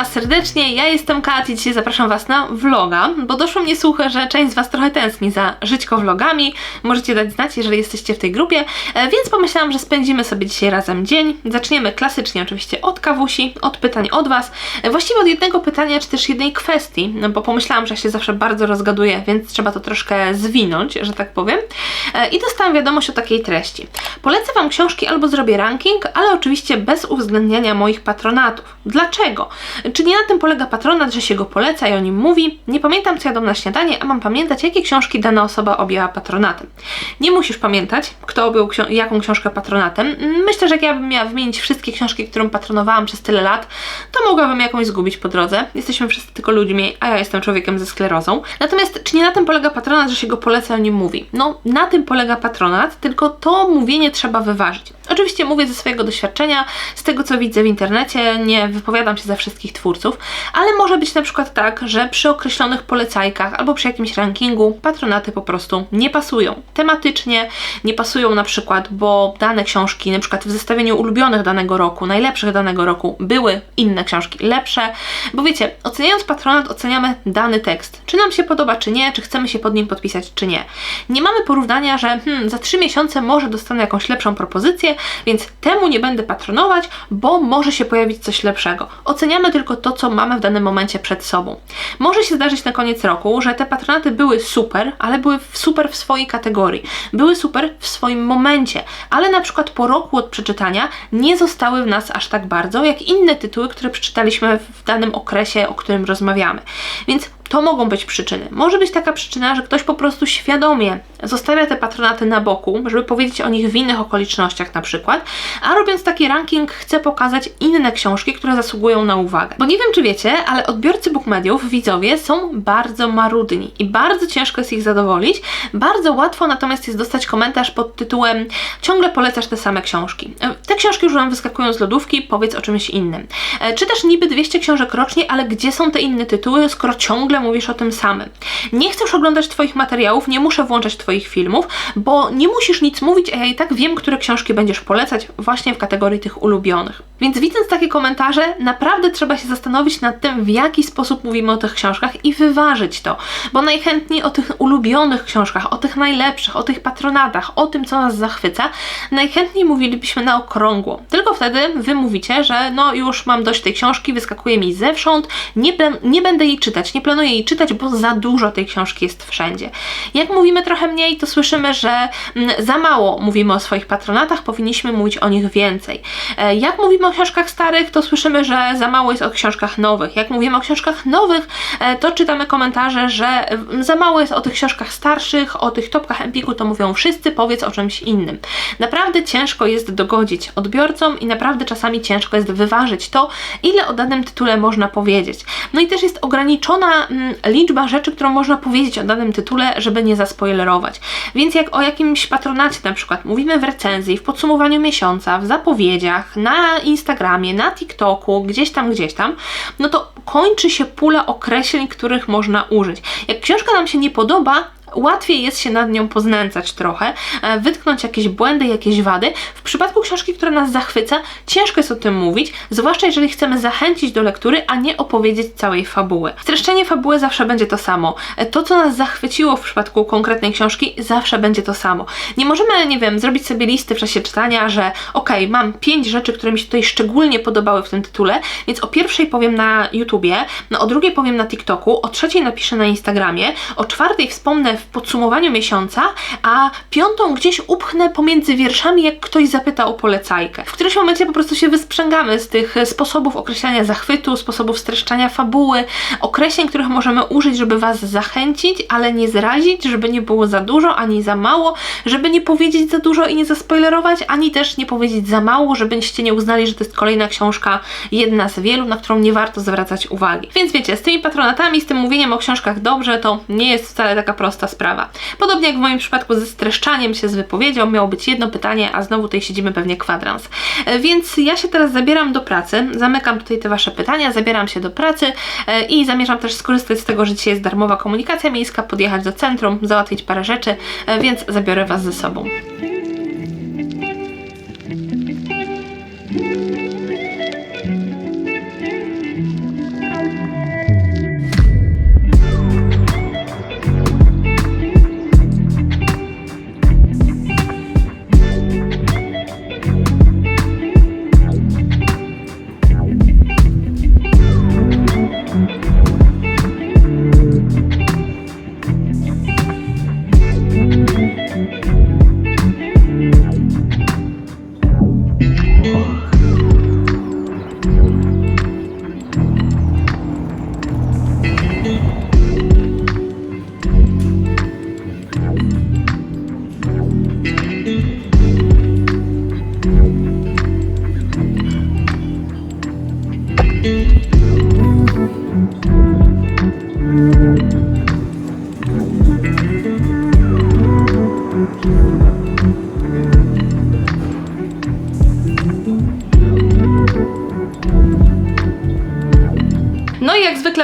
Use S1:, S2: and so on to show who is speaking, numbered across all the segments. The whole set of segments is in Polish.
S1: Was serdecznie, ja jestem Kat i dzisiaj zapraszam Was na vloga, bo doszło mnie słuchy, że część z Was trochę tęskni za żyćko vlogami. Możecie dać znać, jeżeli jesteście w tej grupie, e, więc pomyślałam, że spędzimy sobie dzisiaj razem dzień. Zaczniemy klasycznie oczywiście od kawusi, od pytań od Was, e, właściwie od jednego pytania, czy też jednej kwestii, no bo pomyślałam, że się zawsze bardzo rozgaduję, więc trzeba to troszkę zwinąć, że tak powiem. E, I dostałam wiadomość o takiej treści. Polecę Wam książki albo zrobię ranking, ale oczywiście bez uwzględniania moich patronatów. Dlaczego? Czy nie na tym polega patronat, że się go poleca i o nim mówi? Nie pamiętam, co jadą na śniadanie, a mam pamiętać, jakie książki dana osoba objęła patronatem. Nie musisz pamiętać, kto objął ksio- jaką książkę patronatem. Myślę, że jak ja bym miała wymienić wszystkie książki, którą patronowałam przez tyle lat, to mogłabym jakąś zgubić po drodze. Jesteśmy wszyscy tylko ludźmi, a ja jestem człowiekiem ze sklerozą. Natomiast czy nie na tym polega patronat, że się go poleca i o nim mówi? No, na tym polega patronat, tylko to mówienie trzeba wyważyć. Oczywiście mówię ze swojego doświadczenia, z tego co widzę w internecie, nie wypowiadam się za wszystkich twórców, ale może być na przykład tak, że przy określonych polecajkach albo przy jakimś rankingu patronaty po prostu nie pasują. Tematycznie nie pasują na przykład, bo dane książki, na przykład w zestawieniu ulubionych danego roku, najlepszych danego roku, były inne książki lepsze, bo wiecie, oceniając patronat, oceniamy dany tekst. Czy nam się podoba, czy nie, czy chcemy się pod nim podpisać, czy nie. Nie mamy porównania, że hmm, za trzy miesiące może dostanę jakąś lepszą propozycję, więc temu nie będę patronować, bo może się pojawić coś lepszego. Oceniamy tylko to, co mamy w danym momencie przed sobą. Może się zdarzyć na koniec roku, że te patronaty były super, ale były super w swojej kategorii. Były super w swoim momencie, ale na przykład po roku od przeczytania nie zostały w nas aż tak bardzo, jak inne tytuły, które przeczytaliśmy w danym okresie, o którym rozmawiamy. Więc to mogą być przyczyny. Może być taka przyczyna, że ktoś po prostu świadomie zostawia te patronaty na boku, żeby powiedzieć o nich w innych okolicznościach na przykład, a robiąc taki ranking chce pokazać inne książki, które zasługują na uwagę. Bo nie wiem, czy wiecie, ale odbiorcy bookmediów, widzowie, są bardzo marudni i bardzo ciężko jest ich zadowolić. Bardzo łatwo natomiast jest dostać komentarz pod tytułem ciągle polecasz te same książki. E, Te książki już nam wyskakują z lodówki, powiedz o czymś innym. E, Czy też niby 200 książek rocznie, ale gdzie są te inne tytuły, skoro ciągle mówisz o tym samym. Nie chcę już oglądać Twoich materiałów, nie muszę włączać Twoich filmów, bo nie musisz nic mówić, a ja i tak wiem, które książki będziesz polecać właśnie w kategorii tych ulubionych. Więc widząc takie komentarze, naprawdę trzeba się zastanowić nad tym, w jaki sposób mówimy o tych książkach i wyważyć to, bo najchętniej o tych ulubionych książkach, o tych najlepszych, o tych patronatach, o tym, co nas zachwyca, najchętniej mówilibyśmy na okrągło. Tylko wtedy Wy mówicie, że no już mam dość tej książki, wyskakuje mi zewsząd, nie, nie będę jej czytać, nie planuję jej czytać, bo za dużo tej książki jest wszędzie. Jak mówimy trochę mniej, to słyszymy, że mm, za mało mówimy o swoich patronatach, powinniśmy mówić o nich więcej. E, Jak mówimy o książkach starych, to słyszymy, że za mało jest o książkach nowych. Jak mówimy o książkach nowych, e, to czytamy komentarze, że mm, za mało jest o tych książkach starszych, o tych topkach Empiku, to mówią wszyscy, powiedz o czymś innym. Naprawdę ciężko jest dogodzić odbiorcom i naprawdę czasami ciężko jest wyważyć to, ile o danym tytule można powiedzieć. No i też jest ograniczona mm, liczba rzeczy, którą można powiedzieć o danym tytule, żeby nie zaspoilerować. Więc jak o jakimś patronacie na przykład mówimy w recenzji, w podsumowaniu miesiąca, w zapowiedziach, na Instagramie, na TikToku, gdzieś tam, gdzieś tam, no to kończy się pula określeń, których można użyć. Jak książka nam się nie podoba, łatwiej jest się nad nią poznęcać trochę, e, wytknąć jakieś błędy, jakieś wady. W przypadku książki, która nas zachwyca, ciężko jest o tym mówić, zwłaszcza jeżeli chcemy zachęcić do lektury, a nie opowiedzieć całej fabuły. Streszczenie fabuły zawsze będzie to samo. E, To, co nas zachwyciło w przypadku konkretnej książki, zawsze będzie to samo. Nie możemy, nie wiem, zrobić sobie listy w czasie czytania, że okej, mam pięć rzeczy, które mi się tutaj szczególnie podobały w tym tytule, więc o pierwszej powiem na YouTubie, no o drugiej powiem na TikToku, o trzeciej napiszę na Instagramie, o czwartej wspomnę w podsumowaniu miesiąca, a piątą gdzieś upchnę pomiędzy wierszami, jak ktoś zapyta o polecajkę. W którymś momencie po prostu się wysprzęgamy z tych sposobów określania zachwytu, sposobów streszczania fabuły, określeń, których możemy użyć, żeby Was zachęcić, ale nie zrazić, żeby nie było za dużo, ani za mało, żeby nie powiedzieć za dużo i nie zaspoilerować, ani też nie powiedzieć za mało, żebyście nie uznali, że to jest kolejna książka, jedna z wielu, na którą nie warto zwracać uwagi. Więc wiecie, z tymi patronatami, z tym mówieniem o książkach dobrze, to nie jest wcale taka prosta sprawa. Podobnie jak w moim przypadku ze streszczaniem się z wypowiedzią, miało być jedno pytanie, a znowu tutaj siedzimy pewnie kwadrans. E, Więc ja się teraz zabieram do pracy, zamykam tutaj te Wasze pytania, zabieram się do pracy e, i zamierzam też skorzystać z tego, że dzisiaj jest darmowa komunikacja miejska, podjechać do centrum, załatwić parę rzeczy, e, więc zabiorę Was ze sobą. Thank you.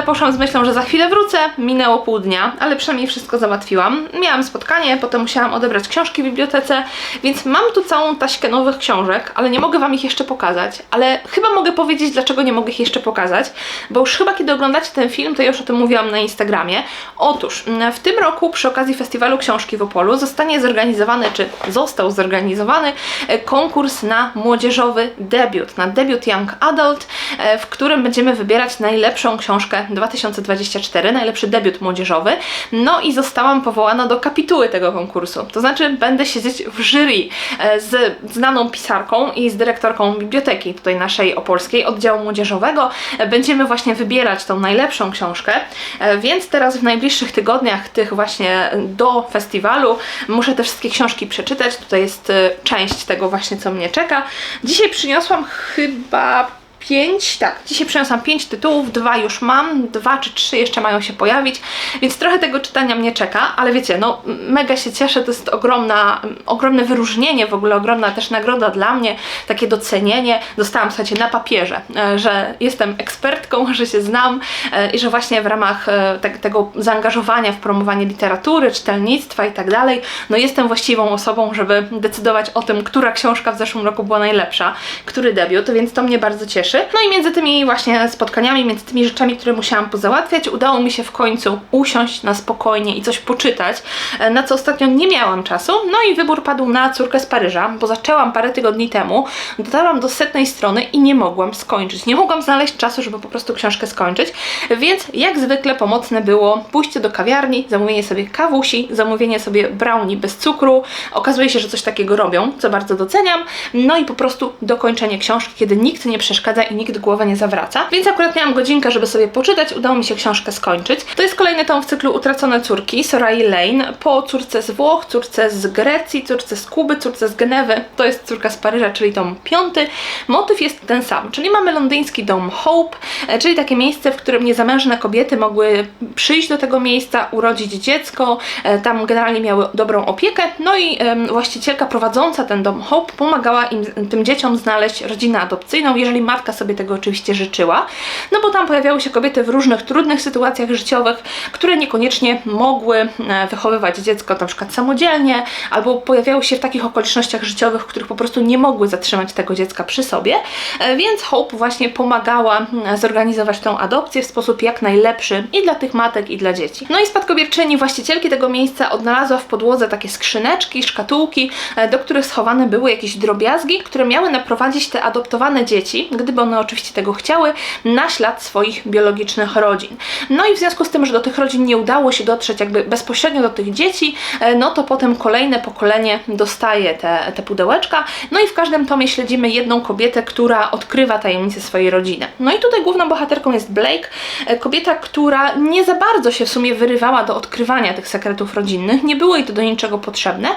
S1: Poszłam z myślą, że za chwilę wrócę. Minęło pół dnia, ale przynajmniej wszystko załatwiłam. Miałam spotkanie, potem musiałam odebrać książki w bibliotece, więc mam tu całą taśkę nowych książek, ale nie mogę Wam ich jeszcze pokazać. Ale chyba mogę powiedzieć, dlaczego nie mogę ich jeszcze pokazać, bo już chyba kiedy oglądacie ten film, to ja już o tym mówiłam na Instagramie. Otóż w tym roku przy okazji Festiwalu Książki w Opolu zostanie zorganizowany, czy został zorganizowany e, konkurs na młodzieżowy debiut, na debiut Young Adult, e, w którym będziemy wybierać najlepszą książkę 2024, najlepszy debiut młodzieżowy. No i zostałam powołana do kapituły tego konkursu. To znaczy będę siedzieć w jury e, z znaną pisarką i z dyrektorką biblioteki tutaj naszej opolskiej oddziału młodzieżowego. E, Będziemy właśnie wybierać tą najlepszą książkę, e, więc teraz w najbliższych tygodniach tych właśnie do festiwalu muszę te wszystkie książki przeczytać. Tutaj jest część tego właśnie, co mnie czeka. Dzisiaj przyniosłam chyba pięć, tak, dzisiaj przyniosłam pięć tytułów, dwa już mam, dwa czy trzy jeszcze mają się pojawić, więc trochę tego czytania mnie czeka, ale wiecie, no mega się cieszę, to jest ogromna, ogromne wyróżnienie, w ogóle ogromna też nagroda dla mnie, takie docenienie. Dostałam, słuchajcie, na papierze, e, że jestem ekspertką, że się znam e, i że właśnie w ramach e, te, tego zaangażowania w promowanie literatury, czytelnictwa i tak dalej, no jestem właściwą osobą, żeby decydować o tym, która książka w zeszłym roku była najlepsza, który debiut, więc to mnie bardzo cieszy. No i między tymi właśnie spotkaniami, między tymi rzeczami, które musiałam pozałatwiać, udało mi się w końcu usiąść na spokojnie i coś poczytać, e, na co ostatnio nie miałam czasu. No i wybór padł na córkę z Paryża, bo zaczęłam parę tygodni temu, dotarłam do setnej strony i nie mogłam skończyć. Nie mogłam znaleźć czasu, żeby po prostu książkę skończyć, więc jak zwykle pomocne było pójście do kawiarni, zamówienie sobie kawusi, zamówienie sobie brownie bez cukru. Okazuje się, że coś takiego robią, co bardzo doceniam. No i po prostu dokończenie książki, kiedy nikt nie przeszkadza i nikt głowy nie zawraca. Więc akurat miałam godzinkę, żeby sobie poczytać, udało mi się książkę skończyć. To jest kolejny tom w cyklu Utracone córki, Sorai Lane, po córce z Włoch, córce z Grecji, córce z Kuby, córce z Genewy. To jest córka z Paryża, czyli tom piąty. Motyw jest ten sam, czyli mamy londyński dom Hope, e, czyli takie miejsce, w którym niezamężne kobiety mogły przyjść do tego miejsca, urodzić dziecko, e, tam generalnie miały dobrą opiekę, no i właścicielka prowadząca ten dom Hope pomagała im, tym dzieciom znaleźć rodzinę adopcyjną, jeżeli matka sobie tego oczywiście życzyła, no bo tam pojawiały się kobiety w różnych trudnych sytuacjach życiowych, które niekoniecznie mogły e, wychowywać dziecko na przykład samodzielnie, albo pojawiały się w takich okolicznościach życiowych, w których po prostu nie mogły zatrzymać tego dziecka przy sobie, E, więc Hope właśnie pomagała zorganizować tą adopcję w sposób jak najlepszy i dla tych matek, i dla dzieci. No i spadkobierczyni właścicielki tego miejsca odnalazła w podłodze takie skrzyneczki, szkatułki, e, do których schowane były jakieś drobiazgi, które miały naprowadzić te adoptowane dzieci, gdyby one oczywiście tego chciały, na ślad swoich biologicznych rodzin. No i w związku z tym, że do tych rodzin nie udało się dotrzeć jakby bezpośrednio do tych dzieci, e, no to potem kolejne pokolenie dostaje te, te pudełeczka. No i w każdym tomie śledzimy jedną kobietę, która odkrywa tajemnicę swojej rodziny. No i tutaj główną bohaterką jest Blake, e, kobieta, która nie za bardzo się w sumie wyrywała do odkrywania tych sekretów rodzinnych, nie było jej to do niczego potrzebne,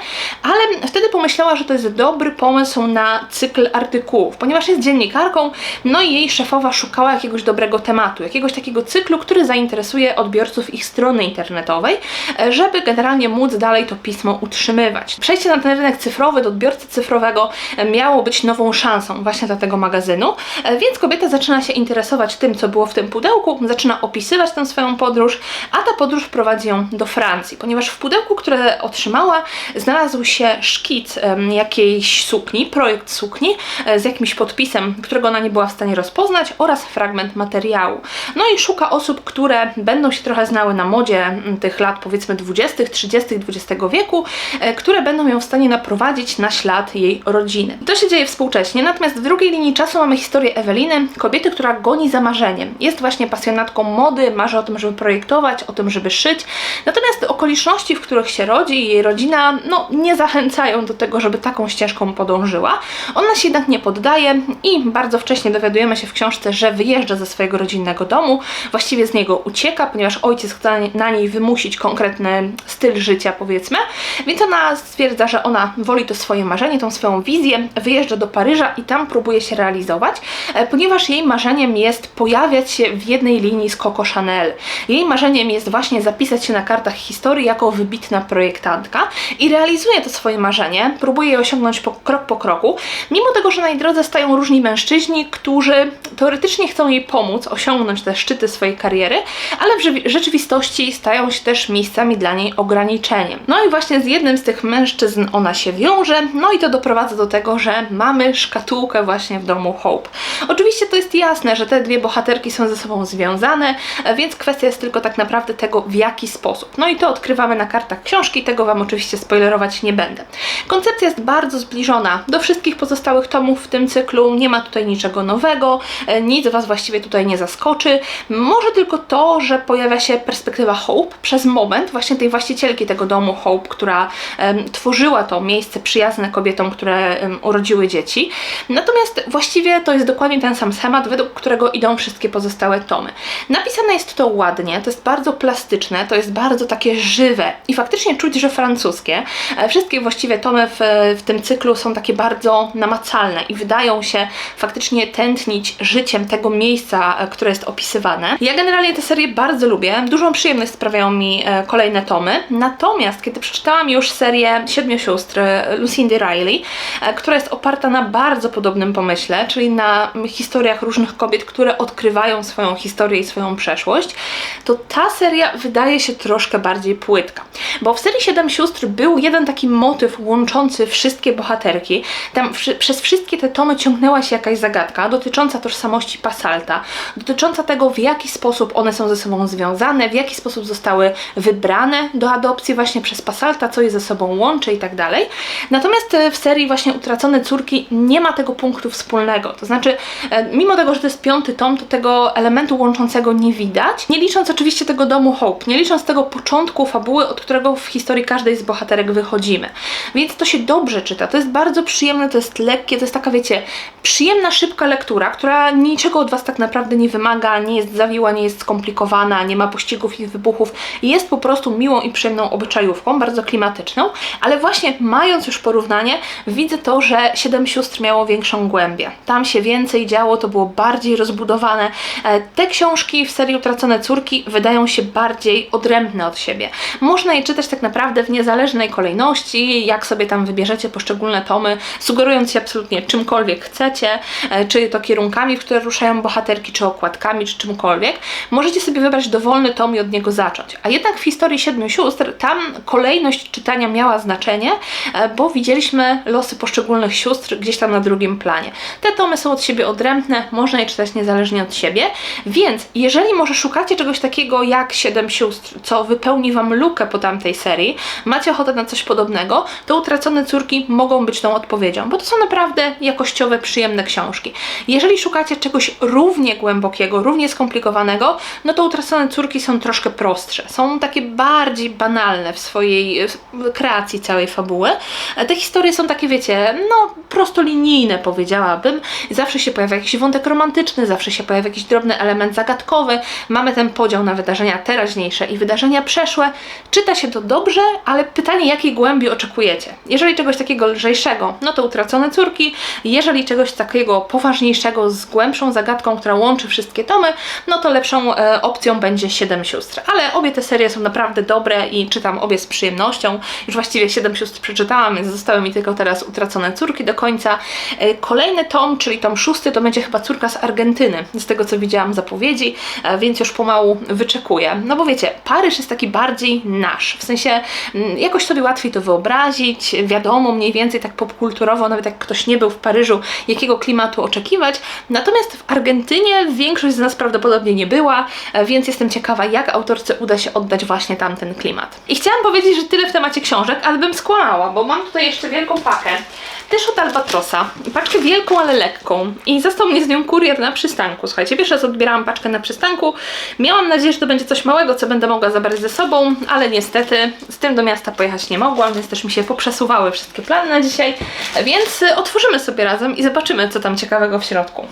S1: ale wtedy pomyślała, że to jest dobry pomysł na cykl artykułów, ponieważ jest dziennikarką, no i jej szefowa szukała jakiegoś dobrego tematu, jakiegoś takiego cyklu, który zainteresuje odbiorców ich strony internetowej, e, żeby generalnie móc dalej to pismo utrzymywać. Przejście na ten rynek cyfrowy do odbiorcy cyfrowego e, miało być nową szansą właśnie dla tego magazynu, e, więc kobieta zaczyna się interesować tym, co było w tym pudełku, zaczyna opisywać tę swoją podróż, a ta podróż prowadzi ją do Francji, ponieważ w pudełku, które otrzymała, znalazł się szkic jakiejś sukni, projekt sukni z jakimś podpisem, którego ona nie była w stanie rozpoznać oraz fragment materiału. No i szuka osób, które będą się trochę znały na modzie m, tych lat powiedzmy 20., 30. XX wieku, e, które będą ją w stanie naprowadzić na ślad jej rodziny. To się dzieje współcześnie, natomiast w drugiej linii czasu mamy historię Eweliny, kobiety, która goni za marzeniem. Jest właśnie pasjonatką mody, marzy o tym, żeby projektować, o tym, żeby szyć. Natomiast okoliczności, w których się rodzi i jej rodzina, no nie zachęcają do tego, żeby taką ścieżką podążyła. Ona się jednak nie poddaje i bardzo wcześnie dowiadujemy się w książce, że wyjeżdża ze swojego rodzinnego domu, właściwie z niego ucieka, ponieważ ojciec chce na niej wymusić konkretny styl życia, powiedzmy. Więc ona stwierdza, że ona woli to swoje marzenie, tą swoją wizję, wyjeżdża do Paryża i tam próbuje się realizować, e, ponieważ jej marzeniem jest pojawiać się w jednej linii z Coco Chanel. Jej marzeniem jest właśnie zapisać się na kartach historii jako wybitna projektantka i realizuje to swoje marzenie, próbuje je osiągnąć po, krok po kroku, mimo tego, że na jej drodze stają różni mężczyźni, którzy teoretycznie chcą jej pomóc osiągnąć te szczyty swojej kariery, ale w rze- rzeczywistości stają się też miejscami dla niej ograniczeniem. No i właśnie z jednym z tych mężczyzn ona się wiąże, no i to doprowadza do tego, że mamy szkatułkę właśnie w domu Hope. Oczywiście to jest jasne, że te dwie bohaterki są ze sobą związane, więc kwestia jest tylko tak naprawdę tego, w jaki sposób. No i to odkrywamy na kartach książki, tego Wam oczywiście spoilerować nie będę. Koncepcja jest bardzo zbliżona do wszystkich pozostałych tomów w tym cyklu, nie ma tutaj niczego nowego, e, nic Was właściwie tutaj nie zaskoczy. Może tylko to, że pojawia się perspektywa Hope przez moment, właśnie tej właścicielki tego domu Hope, która em, tworzyła to miejsce przyjazne kobietom, które em, urodziły dzieci. Natomiast właściwie to jest dokładnie ten sam schemat, według którego idą wszystkie pozostałe tomy. Napisane jest to ładnie, to jest bardzo plastyczne, to jest bardzo takie żywe i faktycznie czuć, że francuskie. E, Wszystkie właściwie tomy w, w tym cyklu są takie bardzo namacalne i wydają się faktycznie tętnić życiem tego miejsca, e, które jest opisywane. Ja generalnie tę serię bardzo lubię, dużą przyjemność sprawiają mi e, kolejne tomy, natomiast kiedy przeczytałam już serię Siedmiu Sióstr e, Lucindy Riley, która jest oparta na bardzo podobnym pomyśle, czyli na historiach różnych kobiet, które odkrywają swoją historię i swoją przeszłość, to ta seria wydaje się troszkę bardziej płytka. Bo w serii Siedem Sióstr był jeden taki motyw łączący wszystkie bohaterki. Tam przez wszystkie te tomy ciągnęła się jakaś zagadka dotycząca tożsamości Pasalta, dotycząca tego, w jaki sposób one są ze sobą związane, w jaki sposób zostały wybrane do adopcji właśnie przez Pasalta, co je ze sobą łączy i tak dalej. Natomiast e, w serii właśnie Utracone Córki nie ma tego punktu wspólnego. To znaczy, e, mimo tego, że to jest piąty tom, to tego elementu łączącego nie widać. Nie licząc oczywiście tego domu Hope, nie licząc tego początku fabuły, od którego w historii każdej z bohaterek wychodzimy. Więc to się dobrze czyta. To jest bardzo przyjemne, to jest lekkie, to jest taka, wiecie, przyjemna, szybka lektura, która niczego od Was tak naprawdę nie wymaga, nie jest zawiła, nie jest skomplikowana, nie ma pościgów i wybuchów. Jest po prostu miłą i przyjemną obyczajówką, bardzo klimatyczną, ale właśnie mając już porównanie, widzę to, że Siedem Sióstr miało większą głębię. Tam się więcej działo, to było bardziej rozbudowane. E, Te książki w serii Utracone Córki wydają się bardziej odrębne od siebie. Można je czytać tak naprawdę w niezależnej kolejności, jak sobie tam wybierzecie poszczególne tomy, sugerując się absolutnie czymkolwiek chcecie, e, czy to kierunkami, w które ruszają bohaterki, czy okładkami, czy czymkolwiek. Możecie sobie wybrać dowolny tom i od niego zacząć. A jednak w historii Siedmiu Sióstr tam kolejność czytania miała znaczenie, e, bo widzieliśmy losy poszczególnych sióstr gdzieś tam na drugim planie. Te tomy są od siebie odrębne, można je czytać niezależnie od siebie, więc jeżeli może szukacie czegoś takiego jak Siedem Sióstr, co wypełni Wam lukę po tamtej serii, macie ochotę na coś podobnego, to Utracone Córki mogą być tą odpowiedzią, bo to są naprawdę jakościowe, przyjemne książki. Jeżeli szukacie czegoś równie głębokiego, równie skomplikowanego, no to Utracone Córki są troszkę prostsze. Są takie bardziej banalne w swojej kreacji całej fabuły. Te historie są takie, wiecie, no prostolinijne powiedziałabym. Zawsze się pojawia jakiś wątek romantyczny, zawsze się pojawia jakiś drobny element zagadkowy. Mamy ten podział na wydarzenia teraźniejsze i wydarzenia przeszłe. Czyta się to dobrze, ale pytanie, jakiej głębi oczekujecie. Jeżeli czegoś takiego lżejszego, no to Utracone Córki. Jeżeli czegoś takiego poważniejszego, z głębszą zagadką, która łączy wszystkie tomy, no to lepszą e, opcją będzie Siedem Sióstr. Ale obie te serie są naprawdę dobre i czytam obie z przyjemnością. Już właściwie Siedem Sióstr przeczytałam, więc zostały mi tylko teraz Utracone Córki do końca. E, Kolejny tom, czyli tom szósty, to będzie chyba Córka z Argentyny, z tego co widziałam zapowiedzi, e, więc już pomału wyczekuję. No bo wiecie, Paryż jest taki bardziej nasz, w sensie mm, jakoś sobie łatwiej to wyobrazić, wiadomo mniej więcej tak popkulturowo, nawet jak ktoś nie był w Paryżu, jakiego klimatu oczekiwać. Natomiast w Argentynie większość z nas prawdopodobnie nie była, e, więc jestem ciekawa, jak autorce uda się oddać właśnie tamten klimat. I chciałam powiedzieć, że tyle w temacie książek, ale bym skłamała, bo mam tutaj jeszcze wielką pakę. Też od Albatrosa. Paczkę wielką, ale lekką. I został mnie z nią kurier na przystanku. Słuchajcie, pierwszy raz odbierałam paczkę na przystanku. Miałam nadzieję, że to będzie coś małego, co będę mogła zabrać ze sobą, ale niestety z tym do miasta pojechać nie mogłam, więc też mi się poprzesuwały wszystkie plany na dzisiaj. Więc otworzymy sobie razem i zobaczymy, co tam ciekawego w środku.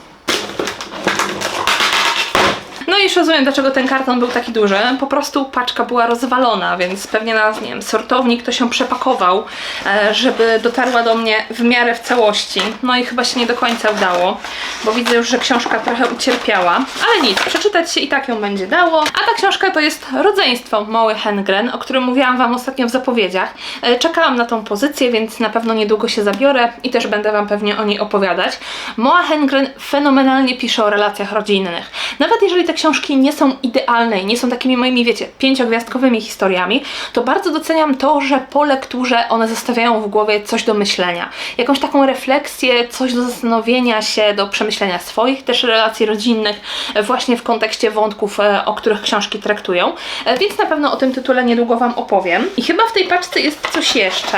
S1: No i już rozumiem, dlaczego ten karton był taki duży. Po prostu paczka była rozwalona, więc pewnie na, nie wiem, sortownik to się przepakował, e, żeby dotarła do mnie w miarę w całości. No i chyba się nie do końca udało, bo widzę już, że książka trochę ucierpiała. Ale nic, przeczytać się i tak ją będzie dało. A ta książka to jest rodzeństwo Mały Hengren, o którym mówiłam Wam ostatnio w zapowiedziach. E, Czekałam na tą pozycję, więc na pewno niedługo się zabiorę i też będę Wam pewnie o niej opowiadać. Moa Hengren fenomenalnie pisze o relacjach rodzinnych. Nawet jeżeli te książki nie są idealne i nie są takimi moimi, wiecie, pięciogwiazdkowymi historiami, to bardzo doceniam to, że po lekturze one zostawiają w głowie coś do myślenia. Jakąś taką refleksję, coś do zastanowienia się, do przemyślenia swoich też relacji rodzinnych, właśnie w kontekście wątków, e, o których książki traktują. E, Więc na pewno o tym tytule niedługo Wam opowiem. I chyba w tej paczce jest coś jeszcze.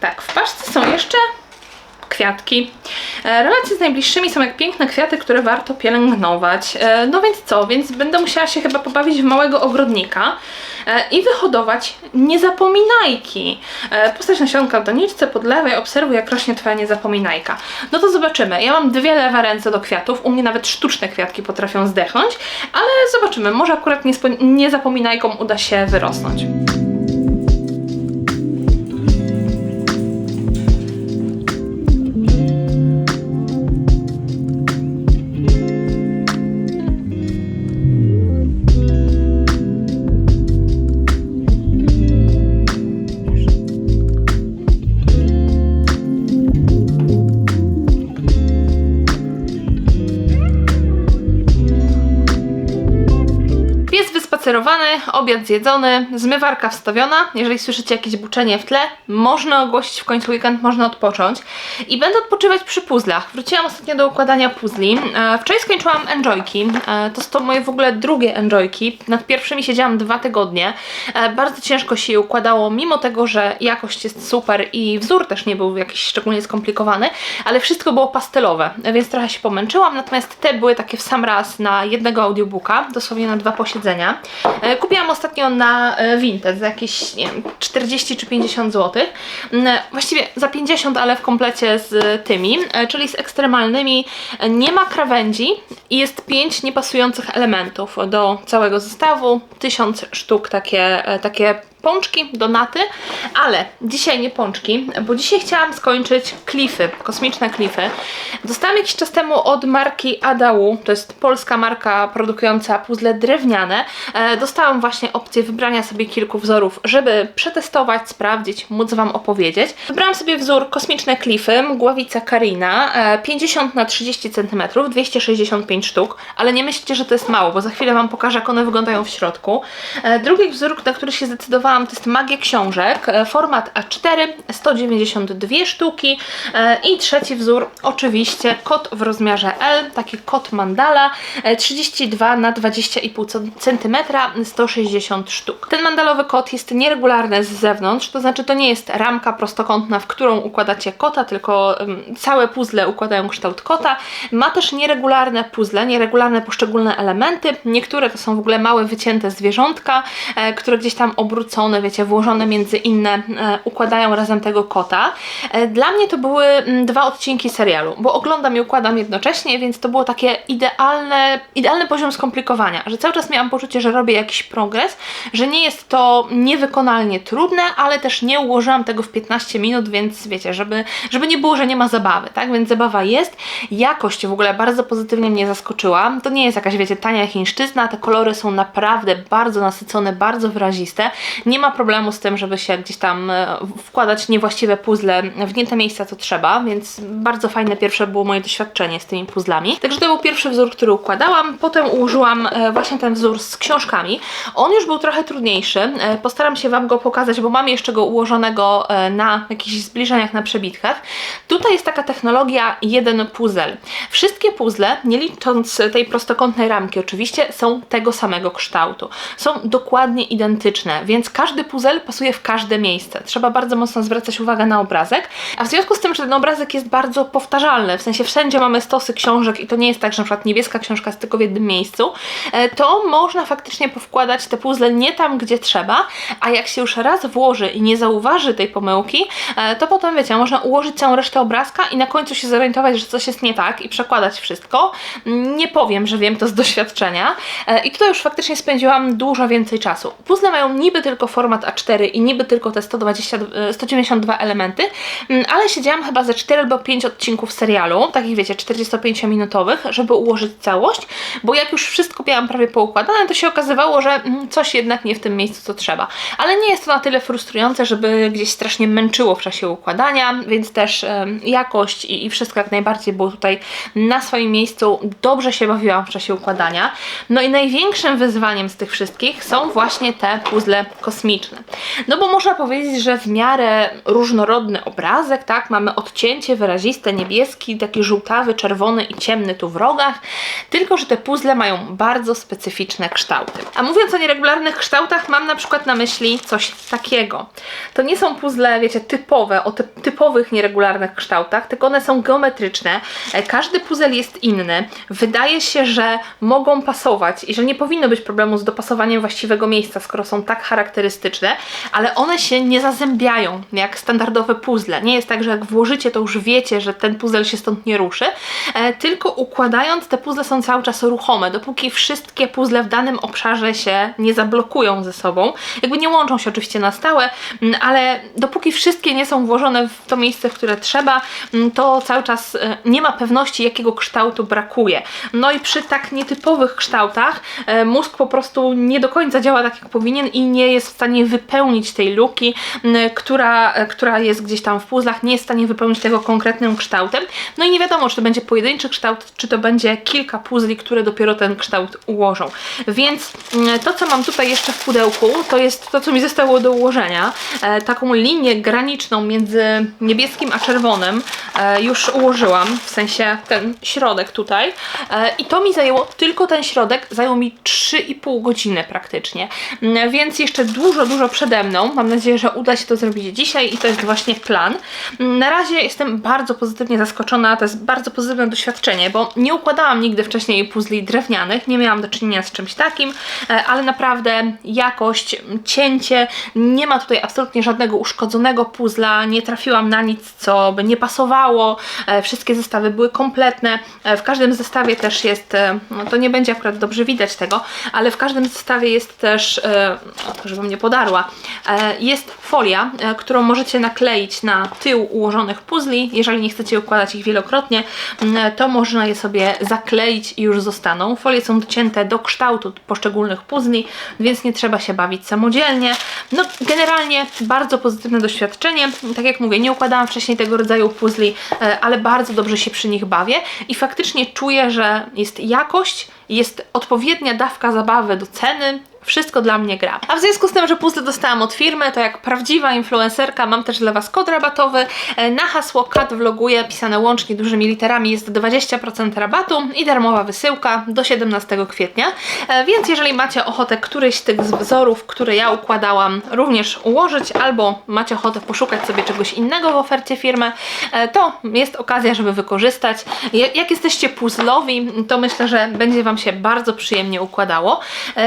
S1: Tak, w paczce są jeszcze kwiatki. E, Relacje z najbliższymi są jak piękne kwiaty, które warto pielęgnować. E, No więc co? Więc będę musiała się chyba pobawić w małego ogrodnika e, i wyhodować niezapominajki. Postać nasionka w doniczce, podlewaj, obserwuj jak rośnie Twoja niezapominajka. No to zobaczymy. Ja mam dwie lewe ręce do kwiatów. U mnie nawet sztuczne kwiatki potrafią zdechnąć, ale zobaczymy. Może akurat niezapominajkom uda się wyrosnąć. Obiad zjedzony, zmywarka wstawiona. Jeżeli słyszycie jakieś buczenie w tle, można ogłosić w końcu weekend, można odpocząć. I będę odpoczywać przy puzzlach. Wróciłam ostatnio do układania puzli. E, wczoraj skończyłam enjoyki. E, to są moje w ogóle drugie enjoyki. Nad pierwszymi siedziałam dwa tygodnie. E, bardzo ciężko się je układało, mimo tego, że jakość jest super i wzór też nie był jakiś szczególnie skomplikowany, ale wszystko było pastelowe, więc trochę się pomęczyłam. Natomiast te były takie w sam raz na jednego audiobooka, dosłownie na dwa posiedzenia. Kupiłam ostatnio na e, Vinted za jakieś, nie wiem, 40 czy 50 zł. Mm, Właściwie za 50, ale w komplecie z tymi, e, czyli z ekstremalnymi. E, Nie ma krawędzi i jest 5 niepasujących elementów do całego zestawu. 1000 sztuk takie, e, takie pączki, donaty, ale dzisiaj nie pączki, bo dzisiaj chciałam skończyć klify, kosmiczne klify. Dostałam jakiś czas temu od marki Adału, to jest polska marka produkująca puzzle drewniane. E, Dostałam właśnie opcję wybrania sobie kilku wzorów, żeby przetestować, sprawdzić, móc Wam opowiedzieć. Wybrałam sobie wzór kosmiczne klify, mgławica Karina, e, 50 na 30 cm, 265 sztuk, ale nie myślcie, że to jest mało, bo za chwilę Wam pokażę, jak one wyglądają w środku. E, Drugi wzór, na który się zdecydowałam, to jest Magia Książek, e, format A4, 192 sztuki e, i trzeci wzór, oczywiście kot w rozmiarze L, taki kot mandala, e, 32 na 20,5 cm, 160 sztuk. Ten mandalowy kot jest nieregularny z zewnątrz, to znaczy to nie jest ramka prostokątna, w którą układacie kota, tylko całe puzzle układają kształt kota. Ma też nieregularne puzzle, nieregularne poszczególne elementy. Niektóre to są w ogóle małe wycięte zwierzątka, e, które gdzieś tam obrócone, wiecie, włożone między inne, e, układają razem tego kota. E, Dla mnie to były mm, dwa odcinki serialu, bo oglądam i układam jednocześnie, więc to było takie idealne, idealny poziom skomplikowania, że cały czas miałam poczucie, że robię jakiś progres, że nie jest to niewykonalnie trudne, ale też nie ułożyłam tego w 15 minut, więc wiecie, żeby, żeby nie było, że nie ma zabawy, tak? Więc zabawa jest. Jakość w ogóle bardzo pozytywnie mnie zaskoczyła. To nie jest jakaś, wiecie, tania chińszczyzna, te kolory są naprawdę bardzo nasycone, bardzo wyraziste. Nie ma problemu z tym, żeby się gdzieś tam e, wkładać niewłaściwe puzzle w nie te miejsca, co trzeba, więc bardzo fajne pierwsze było moje doświadczenie z tymi puzzlami. Także to był pierwszy wzór, który układałam. Potem ułożyłam e, właśnie ten wzór z książkami. On już był trochę trudniejszy. E, Postaram się Wam go pokazać, bo mam jeszcze go ułożonego na jakichś zbliżeniach na przebitkach. Tutaj jest taka technologia jeden puzzle. Wszystkie puzzle, nie licząc tej prostokątnej ramki oczywiście, są tego samego kształtu. Są dokładnie identyczne, więc każdy puzzle pasuje w każde miejsce. Trzeba bardzo mocno zwracać uwagę na obrazek, a w związku z tym, że ten obrazek jest bardzo powtarzalny, w sensie wszędzie mamy stosy książek i to nie jest tak, że na przykład niebieska książka jest tylko w jednym miejscu, e, to można faktycznie powkładać te puzzle nie tam, gdzie trzeba, a jak się już raz włoży i nie zauważy tej pomyłki, e, to potem wiecie, można ułożyć całą resztę obrazka i na końcu się zorientować, że coś jest nie tak i przekładać wszystko. Nie powiem, że wiem to z doświadczenia. E, I tutaj już faktycznie spędziłam dużo więcej czasu. Puzzle mają niby tylko format A4 i niby tylko te 120, e, 192 elementy, mm, ale siedziałam chyba ze 4 albo 5 odcinków serialu, takich wiecie, 45-minutowych, żeby ułożyć całość, bo jak już wszystko miałam prawie poukładane, to się okazywało, że mm, coś jednak nie w tym miejscu, co trzeba. Ale nie jest to na tyle frustrujące, żeby gdzieś strasznie męczyło w czasie układania, więc też jakość i, i wszystko jak najbardziej było tutaj na swoim miejscu. Dobrze się bawiłam w czasie układania. No i największym wyzwaniem z tych wszystkich są właśnie te puzzle kosmiczne. No bo można powiedzieć, że w miarę różnorodny obrazek, tak? Mamy odcięcie wyraziste, niebieski, taki żółtawy, czerwony i ciemny tu w rogach, tylko że te puzzle mają bardzo specyficzne kształty. A mówiąc o nieregularnych kształtach, mam na przykład na myśli coś takiego. To nie są puzzle, wiecie, typowe, o ty typowych nieregularnych kształtach, tylko one są geometryczne. E, Każdy puzzle jest inny. Wydaje się, że mogą pasować i że nie powinno być problemu z dopasowaniem właściwego miejsca, skoro są tak charakterystyczne, ale one się nie zazębiają jak standardowe puzzle. Nie jest tak, że jak włożycie, to już wiecie, że ten puzzle się stąd nie ruszy, e, tylko układając te puzzle są cały czas ruchome, dopóki wszystkie puzzle w danym obszarze się nie zablokują ze sobą. Jakby nie łączą się oczywiście na stałe, mm, ale dopóki wszystkie nie są włożone w to miejsce, w które trzeba, mm, to cały czas e, nie ma pewności, jakiego kształtu brakuje. No i przy tak nietypowych kształtach e, mózg po prostu nie do końca działa tak, jak powinien i nie jest w stanie wypełnić tej luki, która, e, która jest gdzieś tam w puzzlach, nie jest w stanie wypełnić tego konkretnym kształtem. No i nie wiadomo, czy to będzie pojedynczy kształt, czy to będzie kilka puzli, które dopiero ten kształt ułożą. Więc to, co mam tutaj jeszcze w pudełku, to jest to, co mi zostało do ułożenia. E, taką linię graniczną między niebieskim a czerwonym e, już ułożyłam, w sensie ten środek tutaj. I to mi zajęło, tylko ten środek zajął mi 3,5 godziny praktycznie. Więc jeszcze dużo, dużo przede mną. Mam nadzieję, że uda się to zrobić dzisiaj i to jest właśnie plan. Na razie jestem bardzo pozytywnie zaskoczona, to jest bardzo pozytywne doświadczenie, bo nie układałam nigdy wcześniej puzli drewnianych, nie miałam do czynienia z czymś takim, e, ale naprawdę jakość, cięcie, nie ma tutaj absolutnie żadnego uszkodzonego puzla, nie trafiłam na nic, co by nie pasowało, e, wszystkie zestawy były kompletne, E, w każdym zestawie też jest, no to nie będzie akurat dobrze widać tego, ale w każdym zestawie jest też, żebym podarła, e, jest folia, e, którą możecie nakleić na tył ułożonych puzli, jeżeli nie chcecie układać ich wielokrotnie, m, to można je sobie zakleić i już zostaną. Folie są docięte do kształtu poszczególnych puzli, więc nie trzeba się bawić samodzielnie. No generalnie bardzo pozytywne doświadczenie. Tak jak mówię, nie układałam wcześniej tego rodzaju puzli, e, ale bardzo dobrze się przy nich bawię i faktycznie czuję, że jest jakość, jest odpowiednia dawka zabawy do ceny, wszystko dla mnie gra. A w związku z tym, że puzzle dostałam od firmy, to jak prawdziwa influencerka mam też dla Was kod rabatowy. E, Na hasło CAT vloguje pisane łącznie dużymi literami jest 20% rabatu i darmowa wysyłka do 17 kwietnia. E, Więc jeżeli macie ochotę któryś z tych wzorów, które ja układałam również ułożyć albo macie ochotę poszukać sobie czegoś innego w ofercie firmy, e, to jest okazja, żeby wykorzystać. Jak jesteście puzzlowi, to myślę, że będzie Wam się bardzo przyjemnie układało.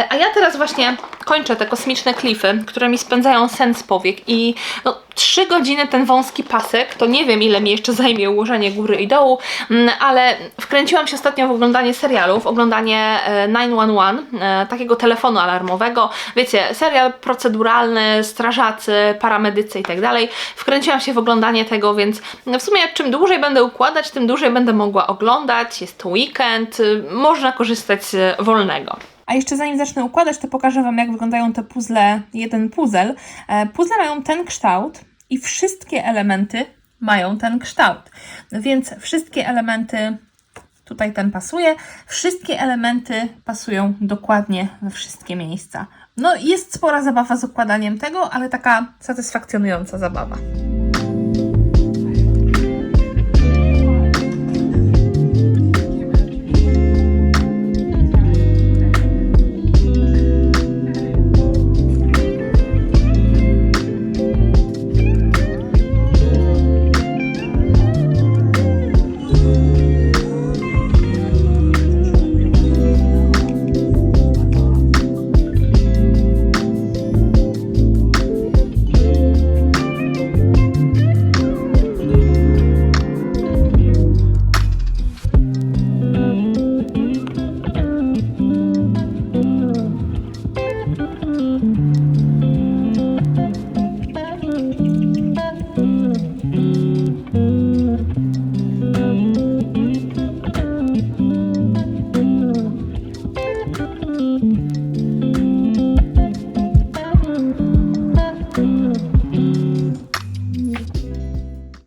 S1: A ja teraz właśnie kończę te kosmiczne klify, które mi spędzają sen z powiek i no, 3 godziny ten wąski pasek, to nie wiem ile mi jeszcze zajmie ułożenie góry i dołu, mm, ale wkręciłam się ostatnio w oglądanie serialów, oglądanie e, 911, e, takiego telefonu alarmowego, wiecie, serial proceduralny, strażacy, paramedycy i tak dalej. Wkręciłam się w oglądanie tego, więc w sumie czym dłużej będę układać, tym dłużej będę mogła oglądać, jest to weekend, y, można korzystać z wolnego. A jeszcze zanim zacznę układać, to pokażę Wam, jak wyglądają te puzzle, jeden puzzle. E, Puzzle mają ten kształt i wszystkie elementy mają ten kształt. Więc wszystkie elementy, tutaj ten pasuje, wszystkie elementy pasują dokładnie we wszystkie miejsca. No jest spora zabawa z układaniem tego, ale taka satysfakcjonująca zabawa.